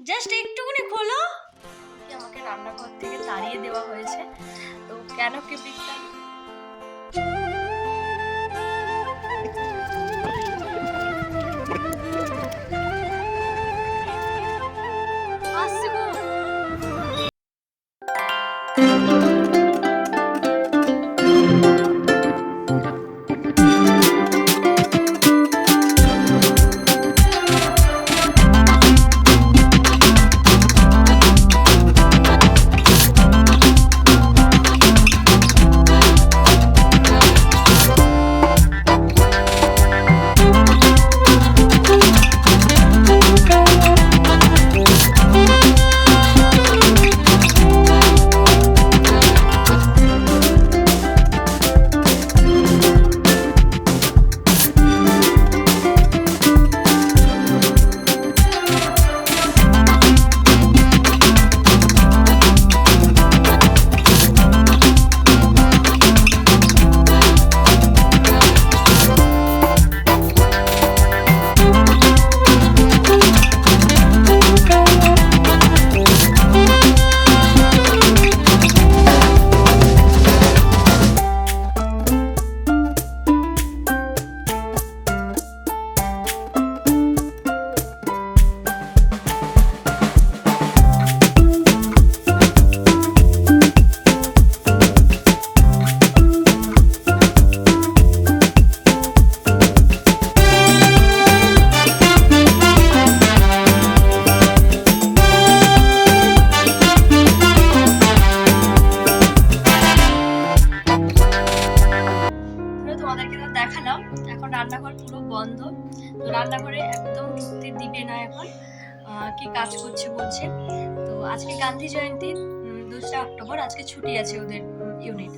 Just একটুখানি খোলো। আমাকে রান্নাঘর থেকে তাড়িয়ে দেওয়া হয়েছে। তো কেন কি বিজ্ঞান আজকে ছুটি আছে ওদের ইউনিট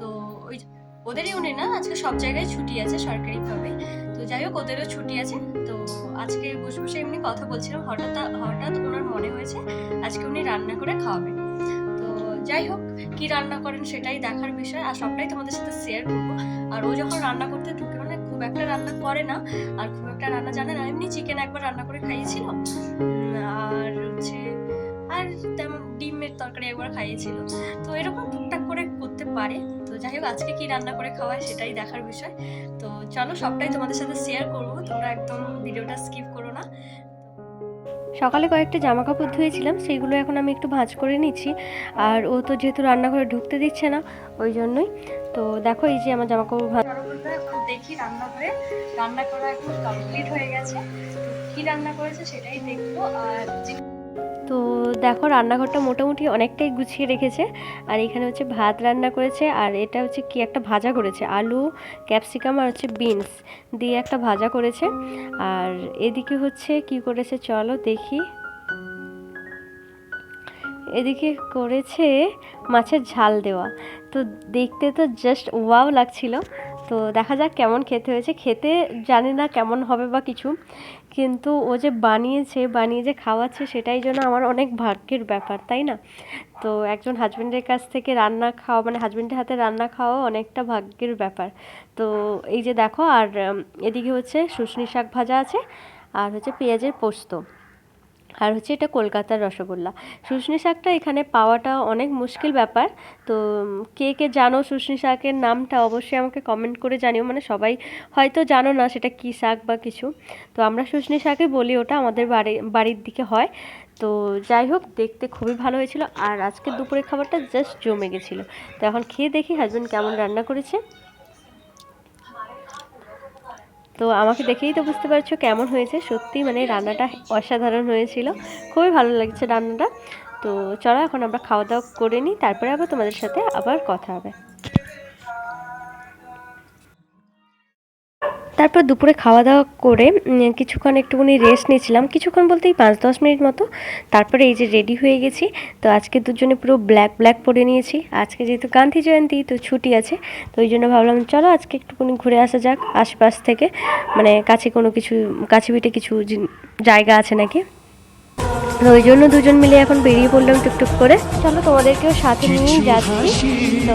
তো ওই ওদের ইউনিট না, আজকে সব জায়গায় ছুটি আছে সরকারিভাবে। তো যাই হোক, ওদেরও ছুটি আছে। তো আজকে বসে বসে এমনি কথা বলছিলাম, হঠাৎ হঠাৎ ওনার মনে হয়েছে আজকে উনি রান্না করে খাওয়াবেন। তো যাই হোক, কি রান্না করেন সেটাই দেখার বিষয়। আর সবটাই তোমাদের সাথে শেয়ার করব। আর ও যখন রান্না করতে ঢুকে মানে খুব একটা রান্না করে না, আর খুব একটা রান্না জানে না, এমনি চিকেন একবার রান্না করে খাইয়েছিল। আর হচ্ছে, আর তেমন ডিমের তরকারি একবার খাইয়েছিল। তো এরকম টুকটাক করে করতে পারে। তো যাই হোক আজকে কি রান্না করে খাওয়ায় সেটাই দেখার বিষয়। তো চলো সবটাই তোমাদের সাথে শেয়ার করব। তোমরা একদম ভিডিওটা স্কিপ করো না। সকালে কয়েকটা জামা কাপড় ধুয়েছিলাম সেইগুলো এখন আমি একটু ভাঁজ করে নিচ্ছি। আর ও তো যেহেতু রান্নাঘরে ঢুকতে দিচ্ছে না ওই জন্যই। তো দেখো এই যে আমার জামা কাপড় ভাঁজ দেখি রান্নাঘরে। রান্না করা এখন কমপ্লিট হয়ে গেছে। কি রান্না করেছে সেটাই দেখব। আর তো দেখো, রান্নাঘরটা মোটামুটি অনেকটাই গুছিয়ে রেখেছে। আর এখানে হচ্ছে ভাত রান্না করেছে, আর এটা হচ্ছে কি একটা ভাজা করেছে, আলু, ক্যাপসিকাম আর হচ্ছে বিনস দিয়ে একটা ভাজা করেছে। আর এদিকে হচ্ছে কি করেছে চলো দেখি। এদিকে করেছে মাছের ঝাল দেওয়া। তো দেখতে তো জাস্ট ওয়াও লাগছিল। তো দেখা যাক কেমন খেতে হয়েছে। খেতে জানি না কেমন হবে বা কিছু। কিন্তু ও যে বানিয়েছে, বানিয়ে যে খাওয়াচ্ছে সেটাই জন্য আমার অনেক ভাগ্যের ব্যাপার, তাই না? তো একজন হাজব্যান্ডের কাছ থেকে রান্না খাওয়া মানে হাজব্যান্ডের হাতে রান্না খাওয়া অনেকটা ভাগ্যের ব্যাপার। তো এই যে দেখো, আর এদিকে হচ্ছে শুশনি শাক ভাজা আছে, আর হচ্ছে পেঁয়াজের পোস্ত। আর হচ্ছে এটা কলকাতার রসগোল্লা। শুশনি শাকটা এখানে পাওয়াটা অনেক মুশকিল ব্যাপার। তো কে কে জানো শুশনি শাকের নামটা অবশ্যই আমাকে কমেন্ট করে জানিও। মানে সবাই হয়তো জানো না সেটা কী শাক বা কিছু। তো আমরা শুশনি শাকে বলি, ওটা আমাদের বাড়ি, বাড়ির দিকে হয়। তো যাই হোক, দেখতে খুবই ভালো হয়েছিল। আর আজকে দুপুরের খাবারটা জাস্ট জমে গেছিল। তো এখন খেয়ে দেখি হাজব্যান্ড কেমন রান্না করেছে। তো আমাকে দেখেই তো বুঝতে পারছ কেমন হয়েছে। সত্যি মানে রান্নাটা অসাধারণ হয়েছিল। খুবই ভালো লাগছে রান্নাটা। তো চলো এখন আমরা খাওয়া দাওয়া করে নিই, তারপরে আবার তোমাদের সাথে আবার কথা হবে। তারপর দুপুরে খাওয়া দাওয়া করে কিছুক্ষণ একটুখানি রেস্ট নিয়েছিলাম। কিছুক্ষণ বলতেই পাঁচ, দশ মিনিট মতো। তারপরে এই যে রেডি হয়ে গেছি। তো আজকে দুজনে পুরো ব্ল্যাক ব্ল্যাক পরে নিয়েছি। আজকে যেহেতু গান্ধী জয়ন্তী, তো ছুটি আছে। তো ওই জন্য ভাবলাম, চলো আজকে একটুখানি ঘুরে আসা যাক আশপাশ থেকে। মানে কাছে কোনো কিছু, কাছে পিঠে কিছু জায়গা আছে নাকি? তো ওই জন্য দুজন মিলে এখন বেরিয়ে পড়লাম টুকটুক করে। চলো তোমাদেরকেও সাথে নিয়েই যাচ্ছি। তো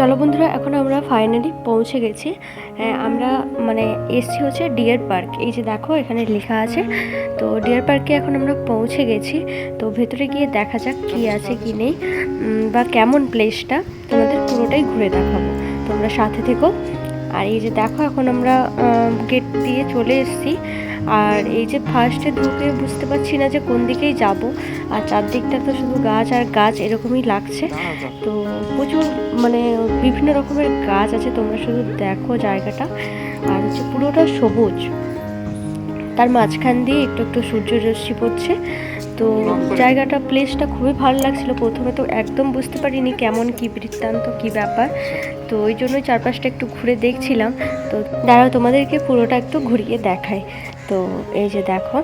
চলো বন্ধুরা এখন আমরা ফাইনালি পৌঁছে গেছি। হ্যাঁ, আমরা মানে এসছি হচ্ছে ডিয়ার পার্ক এই যে দেখো এখানে লেখা আছে। তো ডিয়ার পার্কে এখন আমরা পৌঁছে গেছি। তো ভেতরে গিয়ে দেখা যাক কি আছে কি নেই বা কেমন প্লেসটা তোমাদের পুরোটাই ঘুরে দেখাবো। তোমরা সাথে থেকো। আর এই যে দেখো এখন আমরা গেট দিয়ে চলে এসেছি। আর এই যে ফার্স্টে ঢুকে বুঝতে পারছি না যে কোন দিকেই যাব। আর চারদিকটা তো শুধু গাছ আর গাছ এরকমই লাগছে। তো প্রচুর মানে বিভিন্ন রকমের গাছ আছে, তোমরা শুধু দেখো জায়গাটা। আর হচ্ছে পুরোটা সবুজ। তার মাঝখান দিয়ে একটু একটু সূর্যরশ্মি পড়ছে। তো জায়গাটা প্লেসটা খুবই ভালো লাগছিল। প্রথমে তো একদম বুঝতে পারিনি কেমন, কি বৃত্তান্ত, কি ব্যাপার। তো ওই জন্যই চারপাশটা একটু ঘুরে দেখছিলাম। তো দাঁড়াও, তোমাদেরকে পুরোটা একটু ঘুরিয়ে দেখাই। তো এই যে দেখো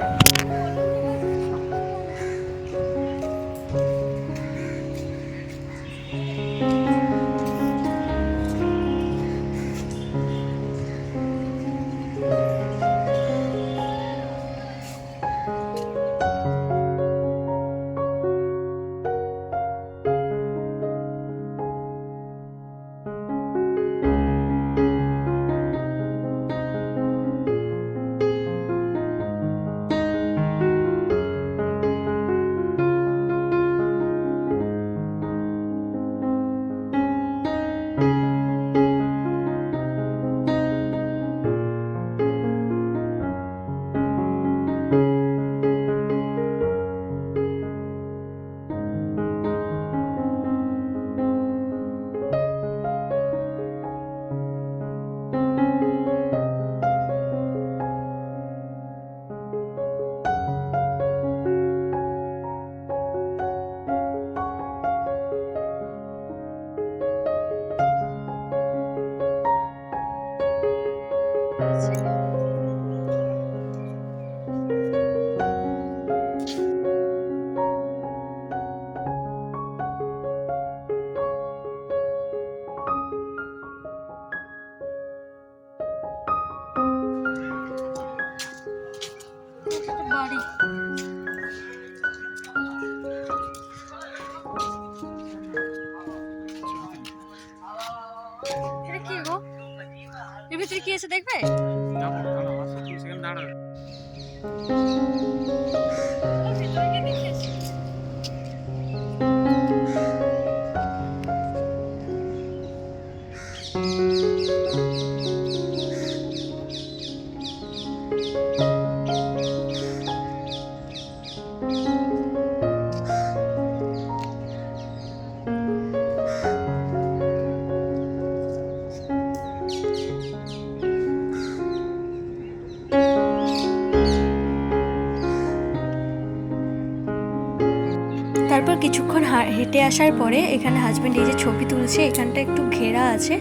তারপর কিছুক্ষণ হেঁটে আসার পরে এখানে হাজব্যান্ড এই যে ছবি তুলছে, এখানটা একটু ঘেরা আছে।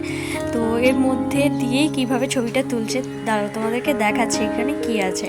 তো এর মধ্যে দিয়েই কীভাবে ছবিটা তুলছে, দাঁড়াও তোমাদেরকে দেখাচ্ছে এখানে কি আছে।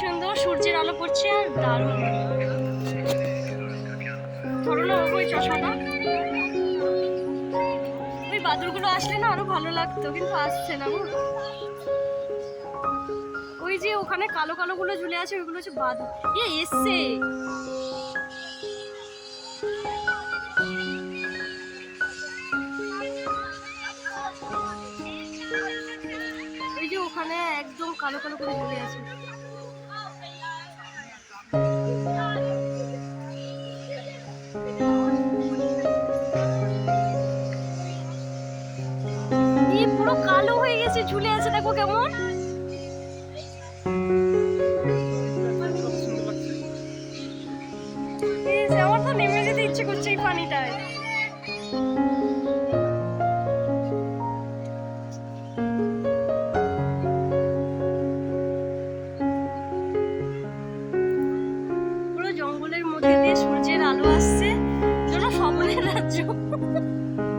সুন্দর, সূর্যের আলো পড়ছে আর দারুণ। ধরো না, ওই চশমাটা। ওই বাদুরগুলো আসলে না আরও ভালো লাগতো, কিন্তু আসছে না। ওই যে ওখানে কালো কালো গুলো ঝুলে আছে, ওইগুলো হচ্ছে বাদুর এ, এসছে। ওখানে একদম কালো কালো করে ঝুলে আছে। 嗯。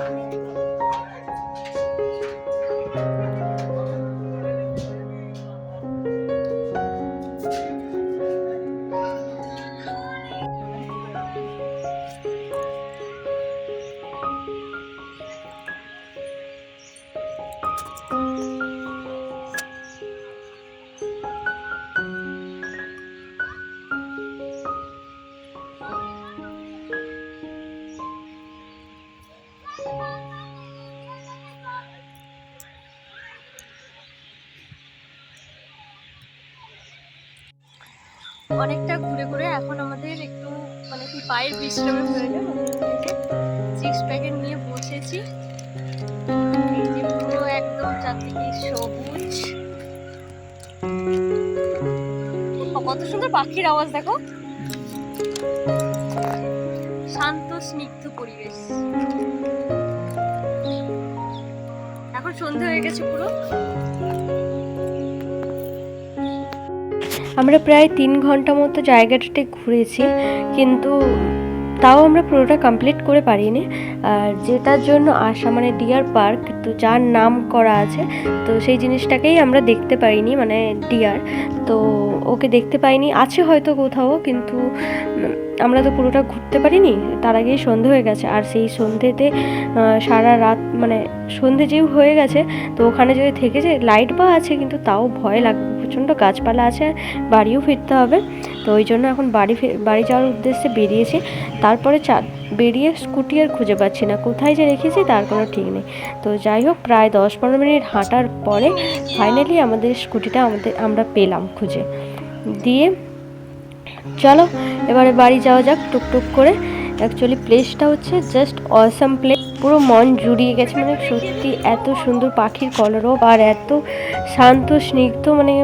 Amen. অনেকটা ঘুরে ঘুরে এখন আমাদের একটু মানে কি পায়ের বিশ্রামের প্রয়োজন সিক্স প্যাকেট নিয়ে যে পুরো একদম চারদিকে সবুজ। কত সুন্দর পাখির আওয়াজ, দেখো। শান্ত, স্নিগ্ধ পরিবেশ। এখন সন্ধে হয়ে গেছে পুরো। আমরা প্রায় তিন ঘণ্টা মতো জায়গাটাতে ঘুরেছি, কিন্তু তাও আমরা পুরোটা কমপ্লিট করে পারিনি। আর যেটার জন্য আসা মানে ডিয়ার পার্ক তো যার নাম করা আছে, তো সেই জিনিসটাকেই আমরা দেখতে পাইনি মানে ডিয়ার তো ওকে দেখতে পাইনি, আছে হয়তো কোথাও, কিন্তু আমরা তো পুরোটা ঘুরতে পারিনি, তার আগেই সন্ধে হয়ে গেছে। আর সেই সন্ধেতে সারা রাত মানে সন্ধে যেও হয়ে গেছে, তো ওখানে যদি থেকে যে লাইট বা আছে, কিন্তু তাও ভয় লাগবে। প্রচণ্ড গাছপালা আছে বাড়িও ফিরতে হবে। তো ওই জন্য এখন বাড়ি বাড়ি যাওয়ার উদ্দেশ্যে বেরিয়েছি। তারপরে চা, বেরিয়ে স্কুটি আর খুঁজে পাচ্ছি না। কোথায় যে রেখেছি তার কোনো ঠিক নেই। তো যাই হোক, প্রায় দশ পনেরো মিনিট হাঁটার পরে ফাইনালি আমাদের স্কুটিটা আমাদের, আমরা পেলাম খুঁজে। দিয়ে চলো, এবারে বাড়ি যাওয়া যাক টুকটুক করে। অ্যাকচুয়ালি প্লেসটা হচ্ছে জাস্ট অসাম প্লেস পুরো মন জুড়িয়ে গেছে মানে সত্যি এত সুন্দর পাখির কলরব আর এত শান্ত, স্নিগ্ধ মানে